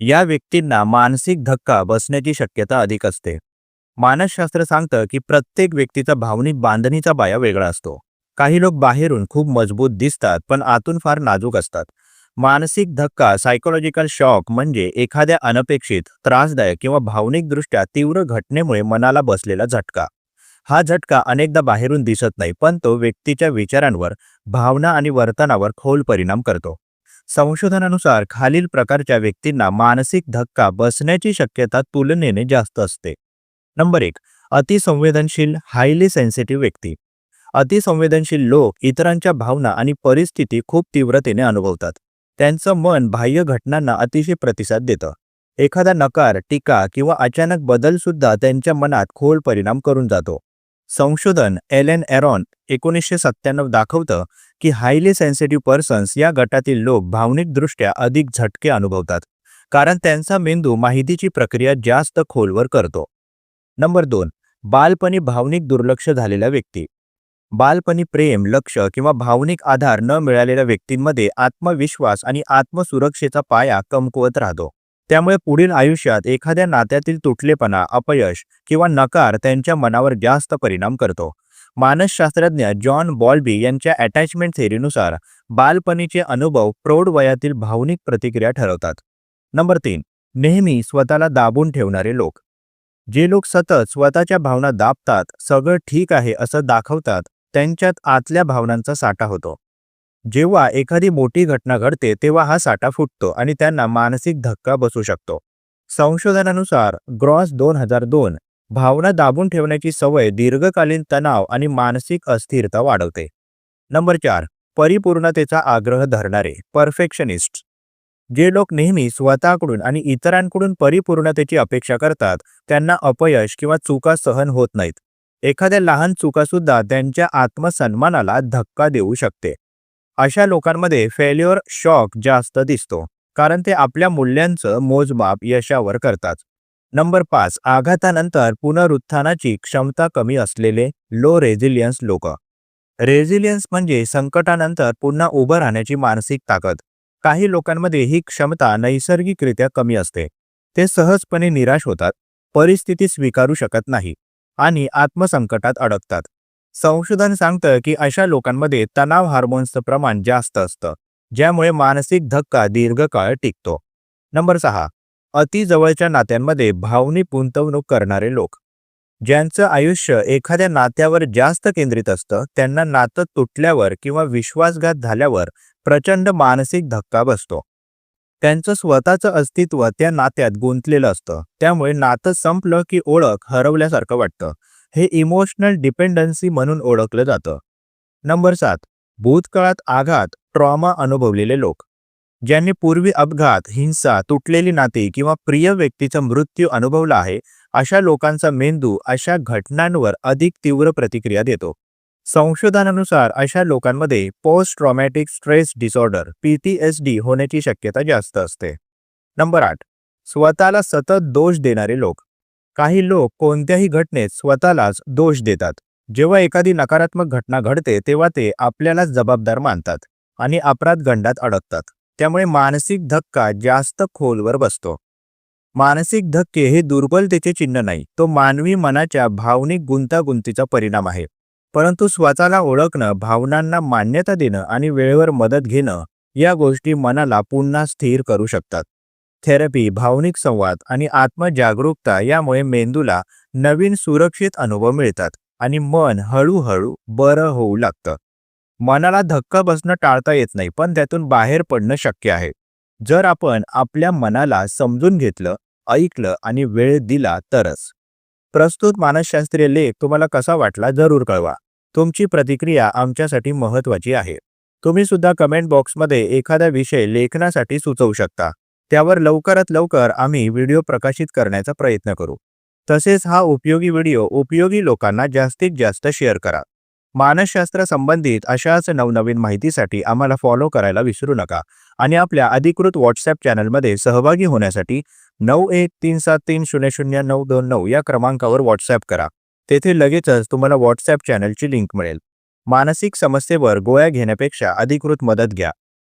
या व्यक्तींना मानसिक धक्का बसण्याची शक्यता अधिक असते. मानसशास्त्र सांगतं की प्रत्येक व्यक्तीचा भावनिक बांधणीचा बाया वेगळा असतो. काही लोक बाहेरून खूप मजबूत दिसतात पण आतून फार नाजूक असतात. मानसिक धक्का सायकोलॉजिकल शॉक म्हणजे एखाद्या अनपेक्षित त्रासदायक किंवा भावनिकदृष्ट्या तीव्र घटनेमुळे मनाला बसलेला झटका. हा झटका अनेकदा बाहेरून दिसत नाही पण तो व्यक्तीच्या विचारांवर भावना आणि वर्तनावर खोल परिणाम करतो. संशोधनानुसार खालील प्रकारच्या व्यक्तींना मानसिक धक्का बसण्याची शक्यता तुलनेने जास्त असते. नंबर एक अतिसंवेदनशील हायली सेन्सिटिव्ह व्यक्ती. अतिसंवेदनशील लोक इतरांच्या भावना आणि परिस्थिती खूप तीव्रतेने अनुभवतात. त्यांचं मन बाह्य घटनांना अतिशय प्रतिसाद देतं. एखादा नकार टीका किंवा अचानक बदल सुद्धा त्यांच्या मनात खोल परिणाम करून जातो. संशोधन एल एन एरॉन एकोणीसशे सत्त्याण्णव दाखवतं की हायली सेन्सिटिव्ह पर्सन्स या गटातील लोक भावनिकदृष्ट्या अधिक झटके अनुभवतात कारण त्यांचा मेंदू माहितीची प्रक्रिया जास्त खोलवर करतो. नंबर दोन बालपणी भावनिक दुर्लक्ष झालेल्या व्यक्ती. बालपणी प्रेम लक्ष किंवा भावनिक आधार न मिळालेल्या व्यक्तींमध्ये आत्मविश्वास आणि आत्मसुरक्षेचा पाया कमकुवत राहतो. त्यामुळे पुढील आयुष्यात एखाद्या नात्यातील तुटलेपणा अपयश किंवा नकार त्यांच्या मनावर जास्त परिणाम करतो. मानसशास्त्रज्ञ जॉन बॉल्बी यांच्या अटॅचमेंट थेअरीनुसार बालपणीचे अनुभव प्रौढ वयातील भावनिक प्रतिक्रिया ठरवतात. नंबर तीन नेहमी स्वतःला दाबून ठेवणारे लोक. जे लोक सतत स्वतःच्या भावना दाबतात सगळं ठीक आहे असं दाखवतात त्यांच्यात आतल्या भावनांचा साठा होतो. जेव्हा एखादी मोठी घटना घडते तेव्हा हा साठा फुटतो आणि त्यांना मानसिक धक्का बसू शकतो. संशोधनानुसार ग्रॉस दोन हजार दोन भावना दाबून ठेवण्याची सवय दीर्घकालीन तणाव आणि मानसिक अस्थिरता वाढवते. नंबर चार परिपूर्णतेचा आग्रह धरणारे परफेक्शनिस्ट. जे लोक नेहमी स्वतःकडून आणि इतरांकडून परिपूर्णतेची अपेक्षा करतात त्यांना अपयश किंवा चुका सहन होत नाहीत. एखाद्या लहान चुकासुद्धा त्यांच्या आत्मसन्मानाला धक्का देऊ शकते. अशा लोकांमध्ये फेल्युअर शॉक जास्त दिसतो कारण ते आपल्या मूल्यांचं मोजमाप यशावर करतात. नंबर पाच आघातानंतर पुनरुत्थानाची क्षमता कमी असलेले लो रेझिलियन्स लोक. रेझिलियन्स म्हणजे संकटानंतर पुन्हा उभं राहण्याची मानसिक ताकद. काही लोकांमध्ये ही क्षमता नैसर्गिकरित्या कमी असते. ते सहजपणे निराश होतात परिस्थिती स्वीकारू शकत नाही आणि आत्मसंकटात अडकतात. संशोधन सांगतं की अशा लोकांमध्ये तणाव हार्मोन्सचं प्रमाण जास्त असतं ज्यामुळे मानसिक धक्का दीर्घकाळ टिकतो. नंबर सहा अति जवळच्या नात्यांमध्ये भावनिक गुंतवणूक करणारे लोक. ज्यांचं आयुष्य एखाद्या नात्यावर जास्त केंद्रित असतं त्यांना नातं तुटल्यावर किंवा विश्वासघात झाल्यावर प्रचंड मानसिक धक्का बसतो. त्यांचं स्वतःचं अस्तित्व त्या नात्यात गुंतलेलं असतं त्यामुळे नातं संपलं की ओळख हरवल्यासारखं वाटतं. हे इमोशनल डिपेंडन्सी म्हणून ओळखलं जातं. नंबर सात भूतकाळात आघात ट्रॉमा अनुभवलेले लोक. ज्यांनी पूर्वी अपघात हिंसा तुटलेली नाती किंवा प्रिय व्यक्तीचा मृत्यू अनुभवला आहे अशा लोकांचा मेंदू अशा घटनांवर अधिक तीव्र प्रतिक्रिया देतो. संशोधनानुसार अशा लोकांमध्ये post traumatic stress disorder PTSD होण्याची शक्यता जास्त असते. नंबर आठ स्वतःला सतत दोष देणारे लोक. काही लोक कोणत्याही घटनेत स्वतःलाच दोष देतात. जेव्हा एखादी नकारात्मक घटना घडते तेव्हा ते आपल्यालाच जबाबदार मानतात आणि अपराध गंडात अडकतात. त्यामुळे मानसिक धक्का जास्त खोलवर बसतो. मानसिक धक्के हे दुर्बलतेचे चिन्ह नाही तो मानवी मनाच्या भावनिक गुंतागुंतीचा परिणाम आहे. परंतु स्वतःला ओळखणं भावनांना मान्यता देणं आणि वेळेवर मदत घेणं या गोष्टी मनाला पुन्हा स्थिर करू शकतात. थेरपी भावनिक संवाद आणि आत्मजागरूकता यामुळे मेंदूला नवीन सुरक्षित अनुभव मिळतात आणि मन हळूहळू बरं होऊ लागतं. मनाला धक्का बसणं टाळता येत नाही पण त्यातून बाहेर पडणं शक्य आहे. जर आपण आपल्या मनाला समजून घेतलं ऐकलं आणि वेळ दिला तरच. प्रस्तुत मानसशास्त्रीय लेख तुम्हाला कसा वाटला जरूर कळवा. तुमची प्रतिक्रिया आमच्यासाठी महत्त्वाची आहे. तुम्ही सुद्धा कमेंट बॉक्समध्ये एखादा विषय लेखनासाठी सुचवू शकता. त्यावर लवकरात लवकर आम्ही व्हिडिओ प्रकाशित करण्याचा प्रयत्न करू. तसेच हा उपयोगी व्हिडिओ उपयोगी लोकांना जास्तीत जास्त शेअर करा. मानसशास्त्र संबंधित अशाच नवनवीन माहितीसाठी आम्हाला फॉलो करायला विसरू नका आणि आपल्या अधिकृत व्हॉट्सॲप चॅनलमध्ये सहभागी होण्यासाठी नऊ एक तीन सात तीन शून्य शून्य नऊ दोन नऊ या क्रमांकावर व्हॉट्सॲप करा. तेथे लगेचच तुम्हाला व्हॉट्सॲप चॅनलची लिंक मिळेल. मानसिक समस्येवर गोळ्या घेण्यापेक्षा अधिकृत मदत घ्या.